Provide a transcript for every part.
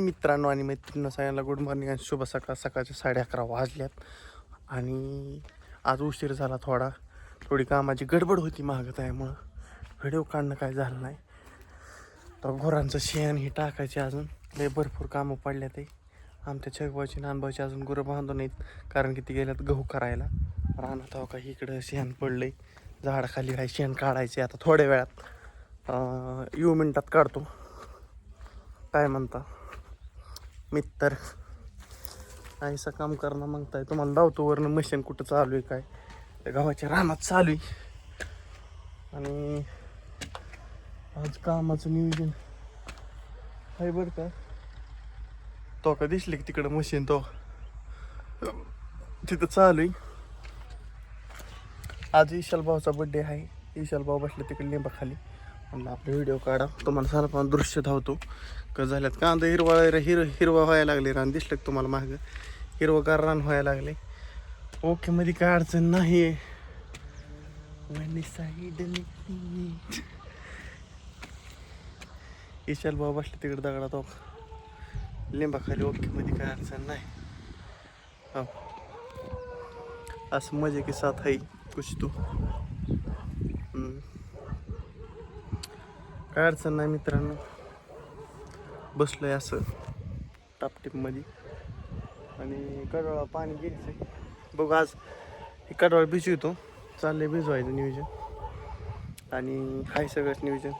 मित्रांनो आणि मैत्रिणींना सगळ्यांना गुड मॉर्निंग आणि शुभ सकाळ. सकाळच्या साडे अकरा वाजल्यात. आणि आज उशीर झाला थोडा. थोडी कामाची गडबड होती महागत आहे म्हणून व्हिडिओ काढणं काय झालं नाही. तर गुरांचं शेण हे टाकायचे अजून. लय भरपूर कामं पडल्या ते. आमच्या छगबाची नानबाची अजून गुरं बांधून नाहीत. कारण की ती गेल्यात गहू करायला. रानात हो का इकडं शेण पडलंय. झाडाखाली आहे शेण काढायचे आता थोड्या वेळात. येऊ मिनटात काढतो. काय म्हणता? मित्र. काहीसा काम करणं मागताय तुम्हाला लावतो वरनं मशीन कुठं चालू आहे काय? त्या गावाच्या रानात चालू आहे. आणि आज कामाचं नियोजन आहे बरं का? तो का दिसले की तिकडं मशीन तो? तिथं चालू आहे. आज ईशाल भाऊचा बड्डे आहे. ईशाल भाऊ बसले तिकडे लिंबाखाली. म्हणलं आपले व्हिडिओ काढा. तुम्हाला सारा दृश्य धावतो. का झाल्यात? कांदा हिरवा हिर हिरवा व्हायला लागले. रान दिसलं तुम्हाला मागं? हिरवगार रान व्हायला लागले. ओके मध्ये काय अडचण नाही साईड विशाल भाऊ बसले तिकडे दगडात हो. लिंबाखाली ओके मध्ये काय अडचण नाही. हो. असं मजे की साथ है कुछ तो. काय अडचण नाही मित्रांनो. बसलोय असं टापटीपमध्ये. आणि कडवाळा पाणी घ्यायचं बघू आज हे कडवाळ भिजवतो चाललंय भिजवायचं नियोजन. आणि हाय सगळंच नियोजन.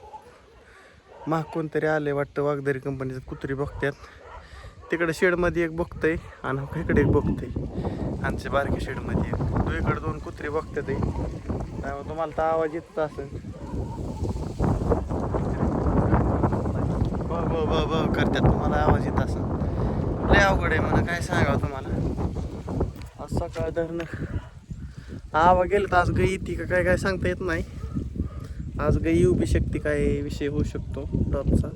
माग कोणतरी आलंय वाटतं वाघदारी कंपनीचं कुत्री बघतात तिकडे शेडमध्ये एक बघतंय आणि इकडे एक बघतंय. आमच्या बारक्या शेडमध्ये एक. इकडे दोन कुत्री बघतात त्यामुळे तुम्हाला तर आवाज येतच असेल. ब ब ब करतात तुम्हाला आवाज येत असं लय अवघड आहे म्हणा काय सांगावं तुम्हाला? आज सकाळ धरणं. आवाज गेलं तर आज गाई येते का काय काय सांगता येत नाही. आज गाई येऊ बी शकते काय विषय होऊ शकतो टॉपचा.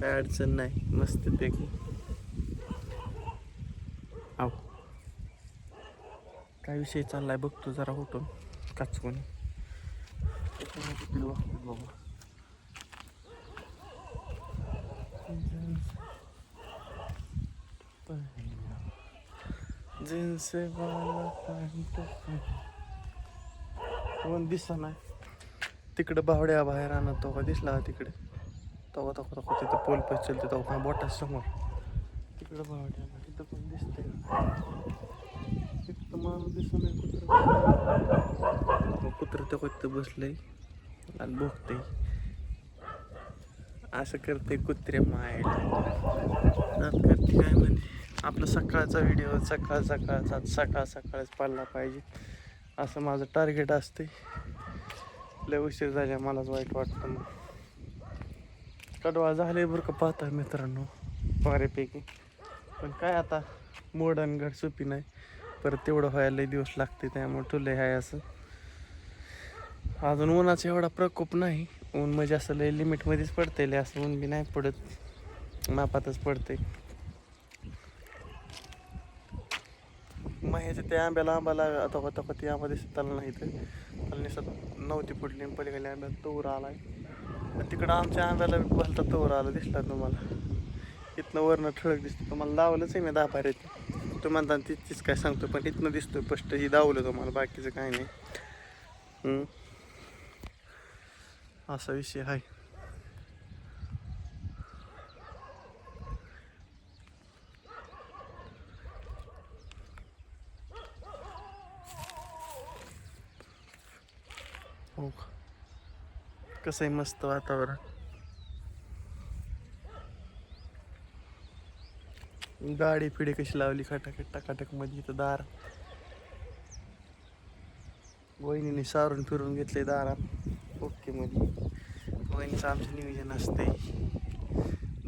काय अडचण नाही मस्तपैकी आव. काय विषय चाललाय बघतो जरा होतो. बाबा जीन्स वाला पॅन्ट कोण दिसा नाही. तिकडं बावड्या बाहेर आणत तो का दिसला तिकडे. तवा तवा तवा तिथं पोल पैसे चलते तेव्हा काय बोटा समोर तिकडं बावड्या तिथं पण दिसते तिथं माणूस दिसत नाही कुत्र कुत्र तर तिथं बसलंय आणि बघतंय असं करते कुत्रे मायला. नात करते काय म्हणे? आपला सकाळचा व्हिडिओ सकाळ सकाळचा सकाळ सकाळच पाळला पाहिजे. असं माझं टार्गेट असते लय उशीर झाल्या मलाच वाईट वाटतं मग. कडवा झाले बरं का पाहता मित्रांनो बऱ्यापैकी. पण काय आता मोडन घड सोपी नाही. परत तेवढं व्हायला दिवस लागते त्यामुळे तुले आहे असं. अजून उन्हाचा एवढा प्रकोप नाही. ऊन म्हणजे असं लय लिमिटमध्येच पडते लय असं ऊन बी नाही पडत. मापातच पडते माह्याच्या त्या आंब्याला आंबाला आता होता का ती आंबा दिसत त्याला नाही तर त्याला निसत नव्हती पुढली आणि पलीकडल्या आंब्यात तोवर आला आणि तिकडं आमच्या आंब्याला भलता तोवर आला दिसला तुम्हाला. इथनं वरनं ठळक दिसतं. तुम्हाला दावलंच आहे मी दहा पाऱ्यात तू म्हणता तिथेच काय सांगतो पण इथनं दिसतो स्पष्ट. ही दावलं तुम्हाला बाकीचं काय नाही. असा विषय आहे. हो कसं आहे मस्त वातावरण. गाडी फिडे कशी लावली खटाखट टकाटकमध्ये इथं दार. वहिनीने सारून फिरून घेतले दारात. ओके मध्ये. वहिनीचं आमचं नियोजन असते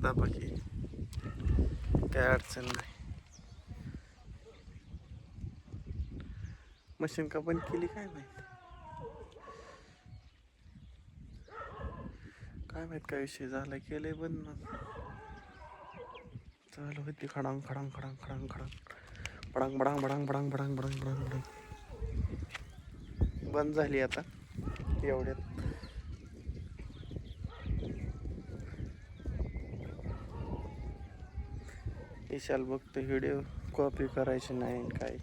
दाबाकी काय अडचण नाही. मशीन का बंद केली काय माहिती? काय माहीत काय विषय झाला केलंय बंद ना चालू होती खडांग खडांग खडांग खडांग खडांग. बडांग बडांग बडांग बडांग बडांग बडांग बडांग बडांग बंद झाली आता एवढ्यात. विशाल बघतो व्हिडिओ कॉपी करायची नाही काय.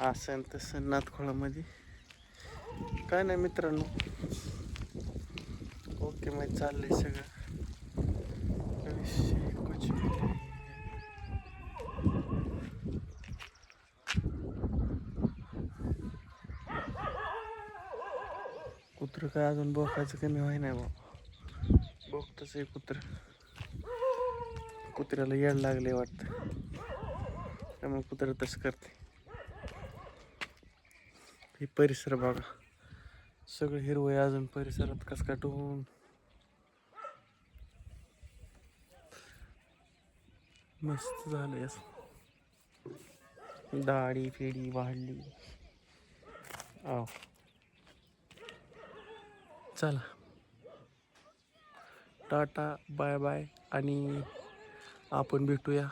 असं तसं नातखोळामध्ये. काय नाही मित्रांनो. ओके मग चाललंय सगळं. विषय कुछ कुत्र काय अजून बोकायचं कमी व्हाय नाही बा बोकतच आहे कुत्र. कुत्र्याला येड लागले वाटतं. त्यामुळे कुत्र तसं करते. हे परिसर बघा. सगळं हिरवं आहे अजून परिसरात कस काय मस्त झालंय असं. दाढी फेडी वाढली आव. चला. टाटा बाय बाय आणि आपण भेटूया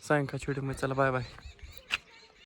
सायंकाळच्या व्हिडिओमध्ये चला बाय बाय.